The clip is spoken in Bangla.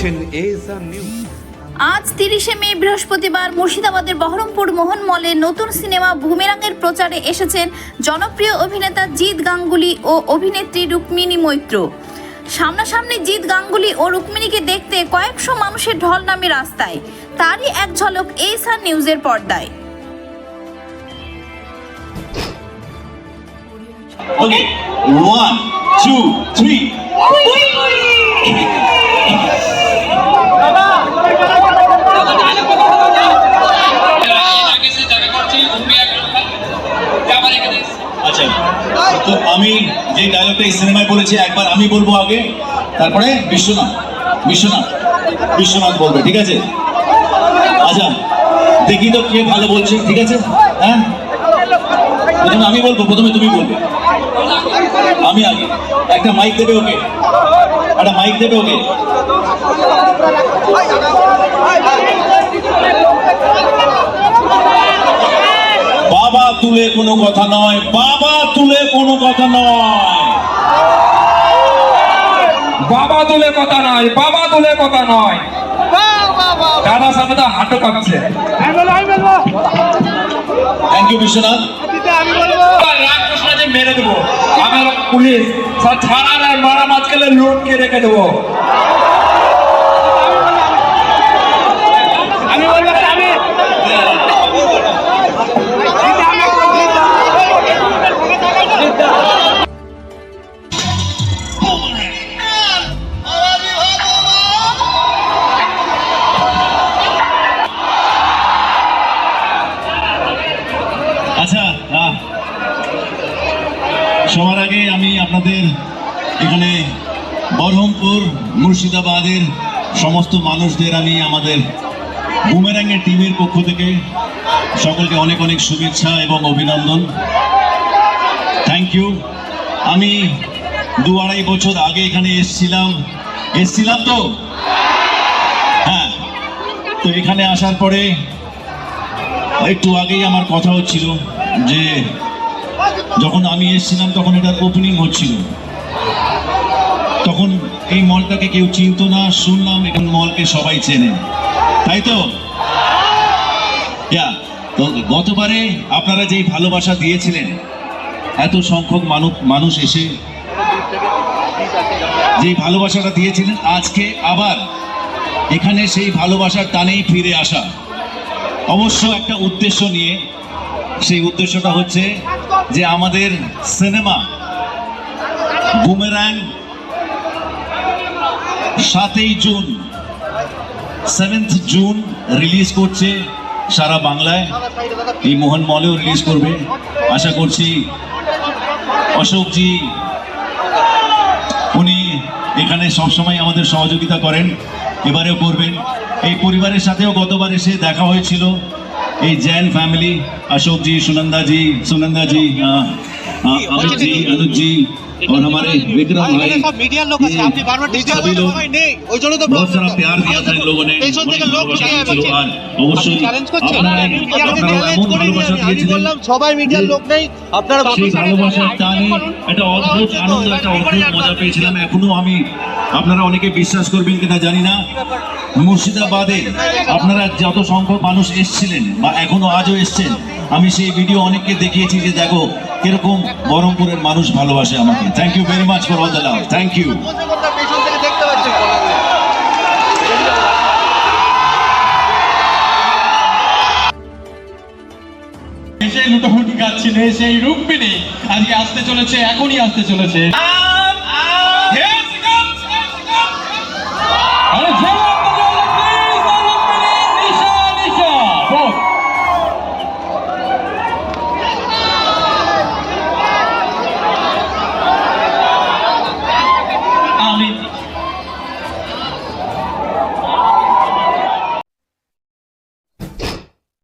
দেখছেন নিউজ আজ তিরিশে মে বৃহস্পতিবার মুর্শিদাবাদের বহরমপুর মোহন মলে নতুন সিনেমা বুমেরাঙের প্রচারে এসেছেন জনপ্রিয় অভিনেতা জিৎ গাঙ্গুলি ও অভিনেত্রী রুক্মিণী মৈত্র। সামনাসামনি জিৎ গাঙ্গুলি ও রুক্মিণীকে দেখতে কয়েকশো মানুষের ঢল নামে রাস্তায়। তারই এক ঝলক এসার নিউজের পর্দায়। Okay, one, two, three. আচ্ছা তো আমি যে ডায়লগটা এই সিনেমায় বলেছি একবার আমি বলব আগে, তারপরে বিশ্বনাথ বিশ্বনাথ বিশ্বনাথ বলবে, ঠিক আছে? আচ্ছা দেখি তো কে ভালো বলছে, ঠিক আছে? হ্যাঁ? প্রথমে আমি বলব, প্রথমে তুমি বলবে। আমি আগে। একটা মাইক দেবে ওকে। একটা মাইক দেবে ওকে। বাবা তুলে কোনো কথা নয়, বাবা তুলে কোনো কথা নয়। বাবা তুলে কথা নয় বাবা তুলে কথা নয়। দাদা তো হাঁটু কাঁপছে। Thank you Biswanath. মেরে দেবো। আমার পুলিশ। ছাড়া মারা মাঝখানে লুটকে রেখে দেবো। সবার আগে আমি আপনাদের এখানে বরহমপুর মুর্শিদাবাদের সমস্ত মানুষদের আমি আমাদের বুমেরাঙ্গের টিমের পক্ষ থেকে সকলকে অনেক অনেক শুভেচ্ছা এবং অভিনন্দন। থ্যাংক ইউ আমি দু আড়াই বছর আগে এখানে এসছিলাম। এসছিলাম তো? হ্যাঁ। তো এখানে আসার পরে একটু আগেই আমার কথা হচ্ছিল যে যখন আমি এসেছিলাম, তখন এটার ওপেনিং হচ্ছিল। তখন এই মলটাকে কেউ চিনতো না, শুনলাম এখন মলকে সবাই চেনে। তাই তো? গতবারে আপনারা যেই ভালোবাসা দিয়েছিলেন, এত সংখ্যক মানুষ মানুষ এসে যেই ভালোবাসাটা দিয়েছিলেন, আজকে আবার এখানে সেই ভালোবাসার টানেই ফিরে আসা। অবশ্য একটা উদ্দেশ্য নিয়ে সেই উদ্দেশ্যটা হচ্ছে যে আমাদের সিনেমা বুমেরাং সাতই জুন সেভেন্থ জুন রিলিজ করছে সারা বাংলায়। এই মোহন মলেও রিলিজ করবে। আশা করছি অশোকজি, উনি এখানে সবসময় আমাদের সহযোগিতা করেন। এবারেও করবেন। এই পরিবারের সাথেও গতবার এসে দেখা হয়েছিল। এই जैन फैमिली अशोक जी सुनंदा जी सुनंदा जी अमित जी अनुज जी और हमारे विक्रम भाई সব মিডিয়ার লোক আছে ये আপনি বারবার ডিস্টার্ব सभी लोग সময় নেই ওই জন্য তো बहुत सारा प्यार दिया था इन लोगों ने পেছন থেকে অনেক লোক ভালোবাসা ঢুকে দিয়েছিল আর অবশ্যই চ্যালেঞ্জ করছেন আপনারা আপনারা এমন ভালোবাসা আমি দিয়েছিলেন বললাম সবাই মিডিয়ার লোক নেই আপনারা সেই ভালোবাসার টানে একটা অদ্ভুত আনন্দ একটা অদ্ভুত মজা পেয়েছিলাম এখনো আমি আপনারা অনেকে বিশ্বাস করবেন কিনা জানি না মুর্শিদাবাদে আপনারা যত সংখ্যক মানুষ এসছিলেন বা এখনো আজও এসছেন আমি সেই ভিডিও অনেককে দেখিয়েছি যে দেখো কীরকম বহরমপুরের মানুষ ভালোবাসে আমাকে। Thank you very much for all the love thank you সেই থেকে গাচ্ছি পাচ্ছেন সেই লুটোপুটি রুক্মিণী আজকে আসতে চলেছে? এখনই আসতে চলেছে।